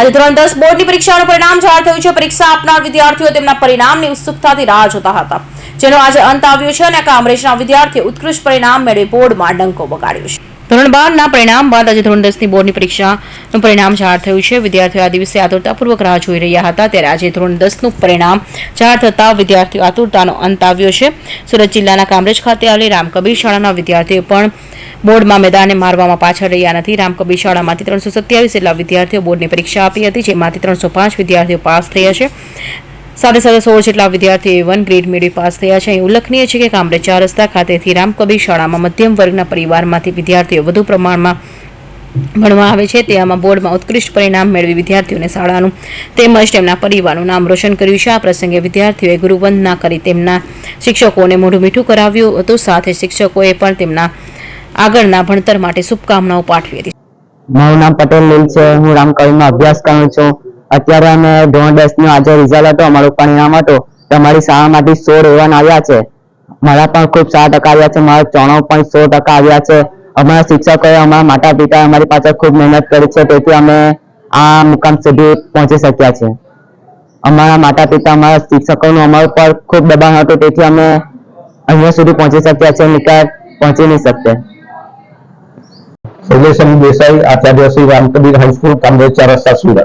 આજે ધોરણ દસ બોર્ડની પરીક્ષાનું પરિણામ જાહેર થયું છે. પરીક્ષા આપનાર વિદ્યાર્થીઓ તેમના પરિણામની ઉત્સુકતાથી રાહ જોતા હતા. જેનો આજે અંત આવ્યો છે અને કામરેજના વિદ્યાર્થીઓ ઉત્કૃષ્ટ પરિણામ મેળવી બોર્ડમાં ડંકો વગાડ્યો છે. ધોરણ બારના પરિણામ બાદ આજે ધોરણ દસની બોર્ડની પરીક્ષાનું પરિણામ જાહેર થયું છે. વિદ્યાર્થીઓ આ દિવસે આતુરતાપૂર્વક રાહ જોઈ રહ્યા હતા. ત્યારે આજે ધોરણ દસનું પરિણામ જાહેર થતાં વિદ્યાર્થીઓ આતુરતાનો અંત આવ્યો છે. સુરત જિલ્લાના કામરેજ ખાતે આવેલી રામકબીર શાળાના વિદ્યાર્થીઓ પણ બોર્ડમાં મેદાને મારવામાં પાછળ રહ્યા નથી. રામકબીર શાળામાંથી ત્રણસો સત્યાવીસ જેટલા વિદ્યાર્થીઓ બોર્ડની પરીક્ષા આપી હતી, જેમાંથી ત્રણસો પાંચ વિદ્યાર્થીઓ પાસ થયા છે. સાથે સાથે સોળ જેટલા વિદ્યાર્થીઓ વન ગ્રેડ મેળવી પાસ થયા છે. અહીં ઉલ્લેખનીય છે કે કામરેજ ચાર રસ્તા ખાતેથી રામકબીર શાળામાં મધ્યમ વર્ગના પરિવારમાંથી વિદ્યાર્થીઓ વધુ પ્રમાણમાં ભણવા આવે છે. તેમાં બોર્ડમાં ઉત્કૃષ્ટ પરિણામ મેળવી વિદ્યાર્થીઓને શાળાનું તેમજ તેમના પરિવારનું નામ રોશન કર્યું છે. આ પ્રસંગે વિદ્યાર્થીઓએ ગુરુવંદના કરી તેમના શિક્ષકોને મોઢું મીઠું કરાવ્યું હતું. સાથે શિક્ષકોએ પણ તેમના આગળના ભણતર માટે શુભકામનાઓ પાઠવી હતી. મારું નામ પટેલ લીલ છે. હું રામકવિમાં અભ્યાસ કરું છું. અત્યારે અમે ધોરણ દસનું આજે રિઝલ્ટ હતો. અમારું પરિણામ હતું. તો અમારી શાળામાંથી સોળ એવન આવ્યા છે. મારા પણ ખૂબ સારા ટકા આવ્યા છે. મારા ચોણું પણ સો ટકા આવ્યા છે. અમારા શિક્ષકોએ અમારા માતા પિતા અમારી પાછળ ખૂબ મહેનત કરી છે. તેથી અમે આ મુકામ સુધી પહોંચી શક્યા છે અમારા માતા પિતા, અમારા શિક્ષકોનું અમારા પર ખૂબ દબાણ હતું. તેથી અમે અહીંયા સુધી પહોંચી શક્યા છે નિકાલ પહોંચી નહીં શકતે. શૈલેષ દેસાઈ આચાર્ય શ્રી રામકબીર હાઈસ્કૂલ કામરેચા રસ્તા સુરત.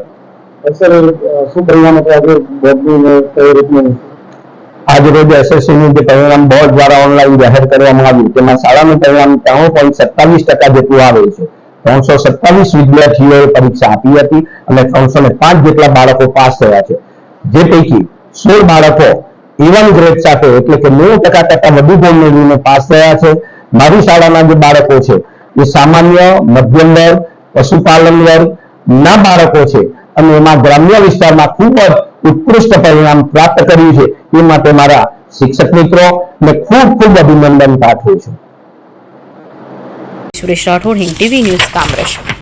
શું પરિણામ હતું આજે રોજ એસએસસી નું જે પરિણામ બોર્ડ દ્વારા ઓનલાઈન જાહેર કરવામાં આવ્યું તેમાં શાળાનું પરિણામ ત્રાણું પોઈન્ટ સત્તાવીસ ટકા જેટલું આવે છે. ત્રણસો સત્તાવીસ વિદ્યાર્થીઓએ પરીક્ષા આપી હતી અને ત્રણસો ને પાંચ જેટલા બાળકો પાસ થયા છે. જે પૈકી સોળ બાળકો ઇવન ગ્રેડ સાથે એટલે કે નેવું ટકા કરતા વધુ ગુણ મેળવીને પાસ થયા છે. મારી શાળાના જે બાળકો છે એ સામાન્ય મધ્યમ વર્ગ, પશુપાલન વર્ગ ના બાળકો છે. અને એમાં ગ્રામ્ય વિસ્તારમાં ખૂબ જ ઉત્કૃષ્ટ પરિણામ પ્રાપ્ત કર્યું છે. એ માટે મારા શિક્ષક મિત્રો ને ખૂબ ખૂબ અભિનંદન પાઠવું છું. Suresh Rathod, Hind TV news, Kamrej.